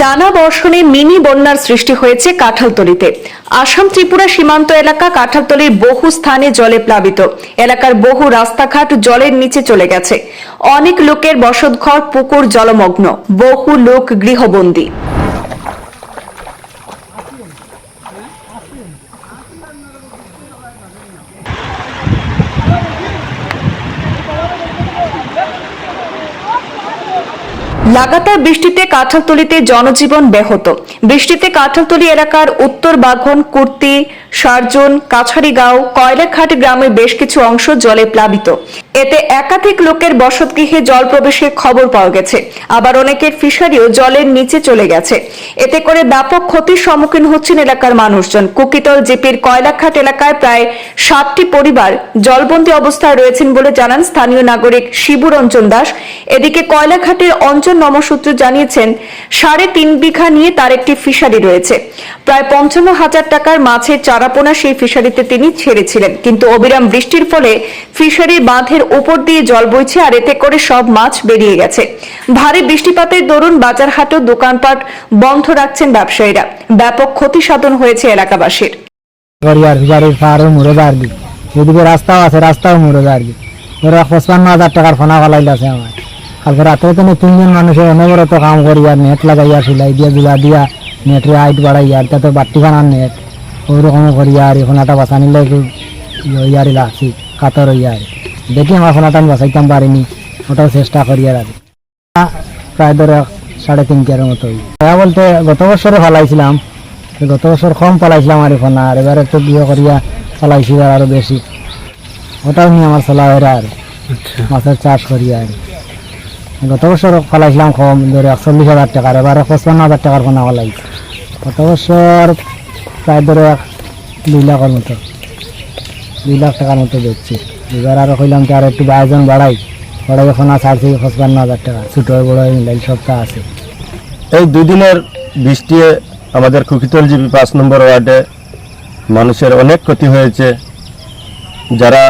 টানা বর্ষণে মিনি বন্যার সৃষ্টি হয়েছে কাঁঠালতলিতে। আসাম ত্রিপুরা সীমান্ত এলাকা কাঁঠালতলির বহু স্থানে জলে প্লাবিত। এলাকার বহু রাস্তাঘাট জলের নিচে চলে গেছে। অনেক লোকের বসতঘর, পুকুর জলমগ্ন। বহু লোক গৃহবন্দী। লাগাতার বৃষ্টিতে কাঁঠালতলিতে জনজীবন ব্যাহত। বৃষ্টিতে কাঁঠালতলি এলাকার উত্তর বাঘন, কুর্তি, সার্জন, কাছারিগাঁও কয়লাঘাট গ্রামের বেশ কিছু অংশ জলে প্লাবিত। এতে একাধিক লোকের বসতগৃহে জল প্রবেশের খবর পাওয়া গেছে। আবার অনেকের ফিশারিও জলের নিচে চলে গেছে। এতে করে ব্যাপক ক্ষতির সম্মুখীন হচ্ছেন এলাকার মানুষজন। কুকিতল জিপির কয়লাঘাট এলাকায় প্রায় সাতটি পরিবার জলবন্দী অবস্থায় রয়েছেন বলে জানান স্থানীয় নাগরিক শিবুরঞ্জন দাস। এদিকে কয়লাঘাটের অঞ্চল নমসূত্র জানিয়েছেন, সাড়ে তিন বিঘা নিয়ে তার একটি ফিশারি রয়েছে। প্রায় পঞ্চান্ন হাজার টাকার মাছের চারাপোনা সেই ফিশারিতে তিনি ছেড়েছিলেন। কিন্তু অবিরাম বৃষ্টির ফলে ফিশারির বাঁধের উপর দিয়ে জল বইছে আর এতে করে সব মাছ বেরিয়ে গেছে। ভারী বৃষ্টিপাতের দরুন বাজারহাট ও দোকানপাট বন্ধ রাখছেন ব্যবসায়ীরা। ব্যাপক ক্ষতি সাধন হয়েছে এলাকাবাসীর। আর রাস্তাও আছে, রাস্তাও মুড়ে আর কি ওরা পঁচপান্ন হাজার টাকার ফোনা ফলাইল আছে আমার কালকে রাত্রে তো তিনজন মানুষের অনবরত কাম করি আর নেট লাগাইয়া সিলাই দিয়া জুলা দিয়া নেটের হাইট বাড়াই আর তাতে বাট্টি খানার নেট ওরকম করি আর এখন একটা বাঁচানি লাগে ইয়ারি লাগছি কাতর হইয়া আর। দেখি আমার ফোনাটা আমি বাঁচাইতাম পারিনি ওটাও চেষ্টা করি আর আর। প্রায় ধরে সাড়ে তিন কেয়ারের মতো হই। হ্যাঁ বলতে গত বছরে ফলাইছিলাম গত বছর কম পালাইছিলাম আর এখন আর এবারে তো বিয়ে করিয়া চালাইছি আর আরও বেশি। ওটাও নিয়ে আমার চলা হয় আর। মাছের চাষ করি আর। গত বছর ফলাইছিলাম কম, ধরে একচল্লিশ হাজার টাকার, এবারে পঁচপান্ন হাজার টাকার কোনা ফলাইছি গত বছর প্রায় ধরে দুই লাখের মতো, দুই লাখ টাকার মতো বেচছি। এবার আরও কইলাম যে আর একটু আয়োজন বাড়াই। বাড়াই আর ছাড়ছি পঁচপান্ন হাজার টাকা, ছোটো বড় মিলাই সবটা আছে। এই দুই দিনের বৃষ্টি আমাদের কুকিতল জিপি পাঁচ নম্বর ওয়ার্ডে মানুষের অনেক ক্ষতি হয়েছে। যারা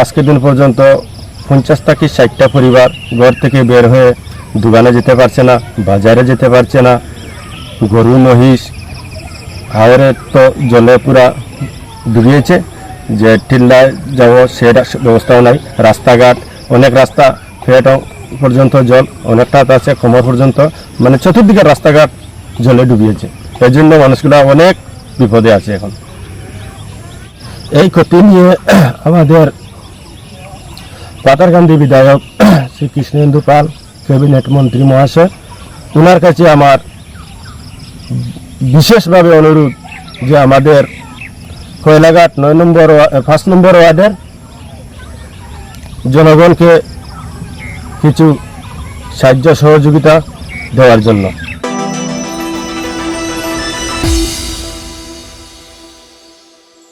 আজকের দিন পর্যন্ত পঞ্চাশ থেকে ষাটটা পরিবার ঘর থেকে বের হয়ে দোকানে যেতে পারছে না, বাজারে যেতে পারছে না। গরু, মহিষ হাওড়ে তো জলে পুরা ডুবিয়েছে, যে টিল্লায় যাব সে রা- ব্যবস্থাও নাই। রাস্তাঘাট, অনেক রাস্তা ফেট পর্যন্ত জল অনেকটা আছে কোমর পর্যন্ত। মানে চতুর্দিকের রাস্তাঘাট জলে ডুবিয়েছে। এই জন্য মানুষগুলো অনেক বিপদে আছে এখন। এই ক্ষতি নিয়ে আমাদের পাতারকান্দি বিধায়ক শ্রী কৃষ্ণেন্দু পাল, ক্যাবিনেট মন্ত্রী মহাশয় ওনার কাছে আমার বিশেষভাবে অনুরোধ যে আমাদের কয়লাঘাট নয় নম্বর পাঁচ নম্বর ওয়ার্ডের জনগণকে কিছু সাহায্য সহযোগিতা দেওয়ার জন্য।